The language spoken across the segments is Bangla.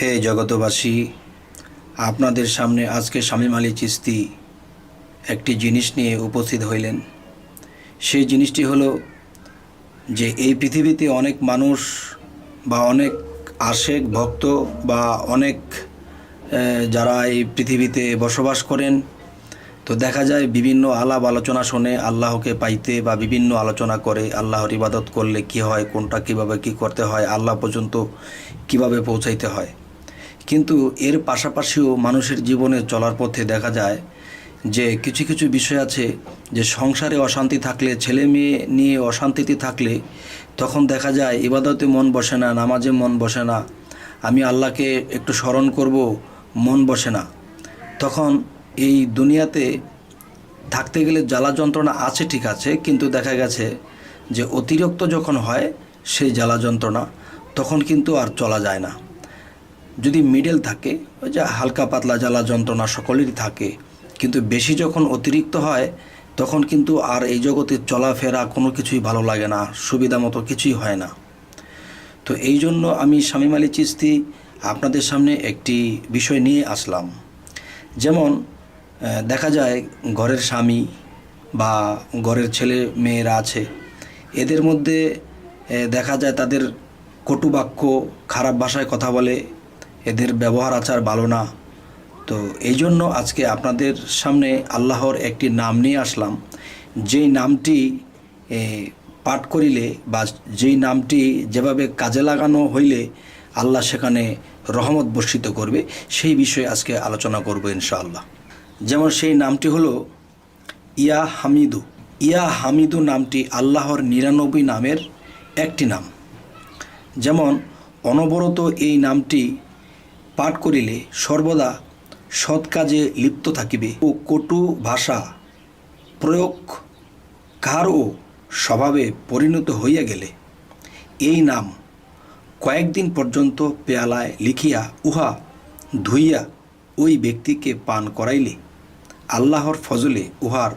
হে জগতবাসী আপনাদের সামনে আজকে স্বামী আলী চিস্তি একটি জিনিস নিয়ে উপস্থিত হইলেন। সেই জিনিসটি হলো যে এই পৃথিবীতে অনেক মানুষ বা অনেক আশেক ভক্ত বা অনেক যারা এই পৃথিবীতে বসবাস করেন, তো দেখা যায় বিভিন্ন আলাপ আলোচনা শুনে আল্লাহকে পাইতে বা বিভিন্ন আলোচনা করে আল্লাহর ইবাদত করলে কি হয়, কোনটা কীভাবে কি করতে হয়, আল্লাহ পর্যন্ত কীভাবে পৌঁছাইতে হয়। কিন্তু এর পাশাপাশিও মানুষের জীবনে চলার পথে দেখা যায় যে কিছু কিছু বিষয় আছে যে সংসারে অশান্তি থাকলে, ছেলে মেয়ে নিয়ে অশান্তিতে থাকলে তখন দেখা যায় ইবাদতে মন বসে না, নামাজে মন বসে না, আমি আল্লাহকে একটু স্মরণ করব, মন বসে না। তখন এই দুনিয়াতে থাকতে গেলে জ্বালা যন্ত্রণা আছে ঠিক আছে, কিন্তু দেখা গেছে যে অতিরিক্ত যখন হয় সেই জ্বালা যন্ত্রণা তখন কিন্তু আর চলা যায় না। যদি মিডল থাকে, ওই যে হালকা পাতলা জ্বালা যন্ত্রণা সকলেরই থাকে, কিন্তু বেশি যখন অতিরিক্ত হয়, তখন কিন্তু আর এই জগতে চলাফেরা কোনো কিছুই ভালো লাগে না, সুবিধা মতো কিছুই হয় না। তো এই জন্য আমি স্বামী আলী চিস্তি আপনাদের সামনে একটি বিষয় নিয়ে আসলাম। যেমন দেখা যায় ঘরের স্বামী বা ঘরের ছেলে মেয়েরা আছে, এদের মধ্যে দেখা যায় তাদের কটু বাক্য খারাপ ভাষায় কথা বলে এদের ব্যবহার আচার ভালো না। তো এই জন্য আজকে আপনাদের সামনে আল্লাহর একটি নাম নিয়ে আসলাম। যেই নামটি পাঠ করিলে বা যেই নামটি যেভাবে কাজে লাগানো হইলে আল্লাহ সেখানে রহমত বর্ষিত করবে, সেই বিষয়ে আজকে আলোচনা করব ইনশাআল্লাহ। যেমন সেই নামটি হলো ইয়া হামিদু। ইয়া হামিদু নামটি আল্লাহর নিরানব্বই নামের একটি নাম। যেমন অনবরত এই নামটি পাঠ করিলে সর্বদা সৎ কাজে লিপ্ত থাকিবে ও কটু ভাষা প্রয়োগ কারও স্বভাবে পরিণত হইয়া গেলে? এই নাম কয়েকদিন পর্যন্ত পেয়ালায় লিখিয়া উহা ধুইয়া ওই ব্যক্তিকে পান করাইলে আল্লাহর ফজলে উহার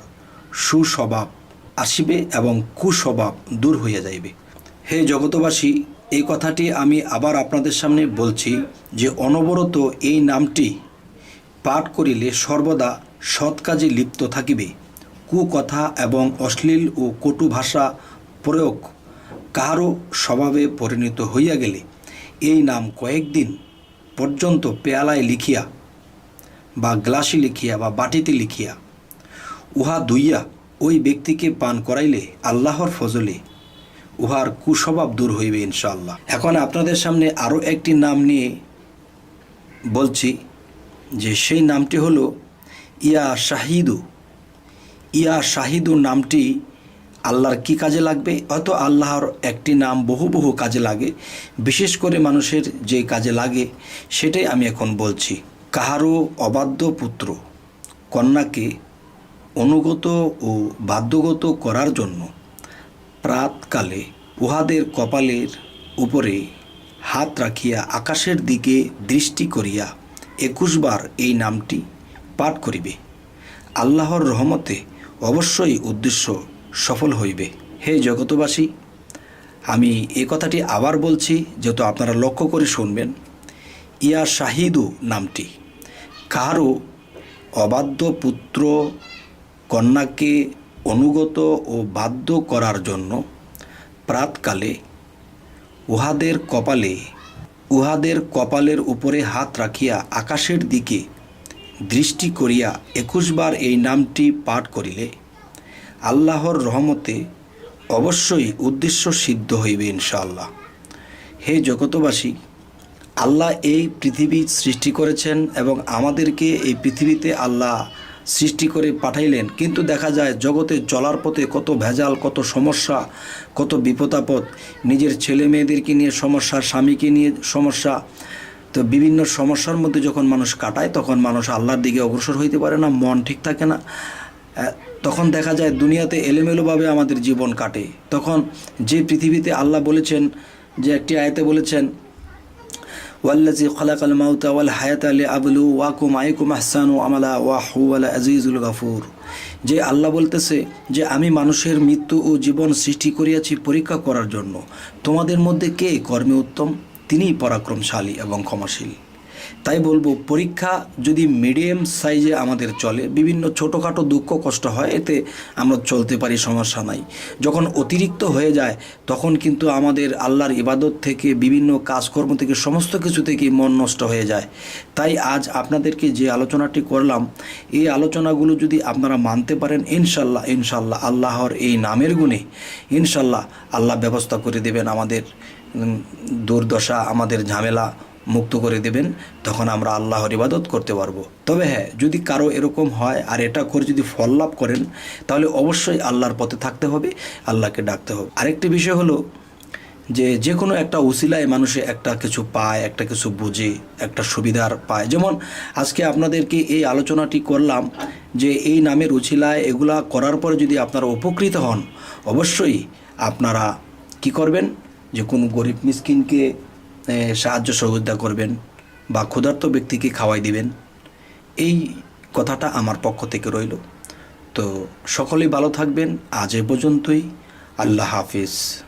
সুস্বভাব আসিবে এবং কুস্বভাব দূর হইয়া যাইবে। হে জগতবাসী এই কথাটি আমি আবার আপনাদের সামনে বলছি যে অনবরত এই নামটি পাঠ করিলে সর্বদা সৎ কাজে লিপ্ত থাকিবে। কুকথা এবং অশ্লীল ও কটু ভাষা প্রয়োগ কাহারও স্বভাবে পরিণত হইয়া গেলে এই নাম কয়েকদিন পর্যন্ত পেয়ালায় লিখিয়া বা গ্লাসে লিখিয়া বা বাটিতে লিখিয়া উহা দুইয়া ওই ব্যক্তিকে পান করাইলে আল্লাহর ফজলে উহার কুস্বভাব দূর হইবে ইনশাল্লাহ এখন আপনাদের সামনে আরও একটি নাম নিয়ে বলছি, যে সেই নামটি হলো ইয়া শাহিদু। ইয়া শাহিদু নামটি আল্লাহর কি কাজে লাগবে? হয়তো আল্লাহর একটি নাম বহু বহু কাজে লাগে, বিশেষ করে মানুষের যে কাজে লাগে, সেটাই আমি এখন বলছি। কাহারও অবাধ্য পুত্র কন্যাকে অনুগত ও বাধ্যগত করার জন্য প্রাতকালে উহাদের কপালের উপরে হাত রাখিয়া আকাশের দিকে দৃষ্টি করিয়া একুশবার এই নামটি পাঠ করিবে। আল্লাহর রহমতে অবশ্যই উদ্দেশ্য সফল হইবে। হে জগতবাসী আমি এই কথাটি আবার বলছি যেহেতু আপনারা লক্ষ্য করে শুনবেন। ইয়া শাহিদু নামটি। কাহারও অবাধ্য পুত্র কন্যাকে অনুগত ও বাধ্য করার জন্য প্রাতকালে উহাদের কপালে, উহাদের কপালের উপরে হাত রাখিয়া আকাশের দিকে দৃষ্টি করিয়া একুশবার এই নামটি পাঠ করিলে আল্লাহর রহমতে অবশ্যই উদ্দেশ্য সিদ্ধ হইবে ইনশাআল্লাহ। হে জগতবাসী আল্লাহ এই পৃথিবী সৃষ্টি করেছেন এবং আমাদেরকে এই পৃথিবীতে আল্লাহ সৃষ্টি করে পাঠাইলেন। কিন্তু দেখা যায়, জগতে চলার পথে কত ভেজাল, কত সমস্যা, কত বিপদাপদ। নিজের ছেলে মেয়েদেরকে নিয়ে সমস্যা, স্বামীকে নিয়ে সমস্যা। তো বিভিন্ন সমস্যার মধ্যে যখন মানুষ কাটায়, তখন মানুষ আল্লাহর দিকে অগ্রসর হইতে পারে না, মন ঠিক থাকে না। তখন দেখা যায়, দুনিয়াতে এলোমেলোভাবে আমাদের জীবন কাটে। তখন যে পৃথিবীতে আল্লাহ বলেছেন, যে একটি আয়তে বলেছেন ওয়াল্লাজি খলাকাল মাউতা ওয়াল হায়াত আলী আবলু ওয়াকুম আইকুম আহসানু আমালা ওয়াহু আলা আজিজুল গাফুর। যে আল্লাহ বলতেছে যে আমি মানুষের মৃত্যু ও জীবন সৃষ্টি করিয়াছি পরীক্ষা করার জন্য। তোমাদের মধ্যে কে কর্মে উত্তম? তিনিই পরাক্রমশালী এবং ক্ষমাশীল। তাই বলব, পরীক্ষা যদি মিডিয়াম সাইজে আমাদের চলে, বিভিন্ন ছোটোখাটো দুঃখ কষ্ট হয়, এতে আমরা চলতে পারি, সমস্যা নাই। যখন অতিরিক্ত হয়ে যায়, তখন কিন্তু আমাদের আল্লাহর ইবাদত থেকে, বিভিন্ন কাজকর্ম থেকে, সমস্ত কিছু থেকে মন নষ্ট হয়ে যায়। তাই আজ আপনাদেরকে যে আলোচনাটি করলাম, এই আলোচনাগুলো যদি আপনারা মানতে পারেন, ইনশাল্লাহ ইনশাল্লাহ আল্লাহর এই নামের গুণে, ইনশাল্লাহ আল্লাহ ব্যবস্থা করে দেবেন আমাদের দুর্দশা, আমাদের ঝামেলা মুক্ত করে দেবেন, তখন আমরা আল্লাহর ইবাদত করতে পারব। তবে হ্যাঁ যদি কারও এরকম হয় আর এটা করে যদি ফল লাভ করেন, তাহলে অবশ্যই আল্লাহর পথে থাকতে হবে, আল্লাহকে ডাকতে হবে। আরেকটি বিষয় হলো যে যে কোনো একটা উসিলায় মানুষে একটা কিছু পায়, একটা কিছু বুঝে, একটা সুবিধার পায়। যেমন আজকে আপনাদেরকে এই আলোচনাটি করলাম যে এই নামের উছিলায় এগুলা করার পরে যদি আপনারা উপকৃত হন, অবশ্যই আপনারা কি করবেন? যে কোনো গরিব মিসকিনকে সাহায্য সহযোগিতা করবেন বা ক্ষুধার্ত ব্যক্তিকে খাওয়াই দিবেন। এই কথাটা আমার পক্ষ থেকে রইল। তো সকলেই ভালো থাকবেন। আজ এ পর্যন্তই। আল্লাহ হাফিজ।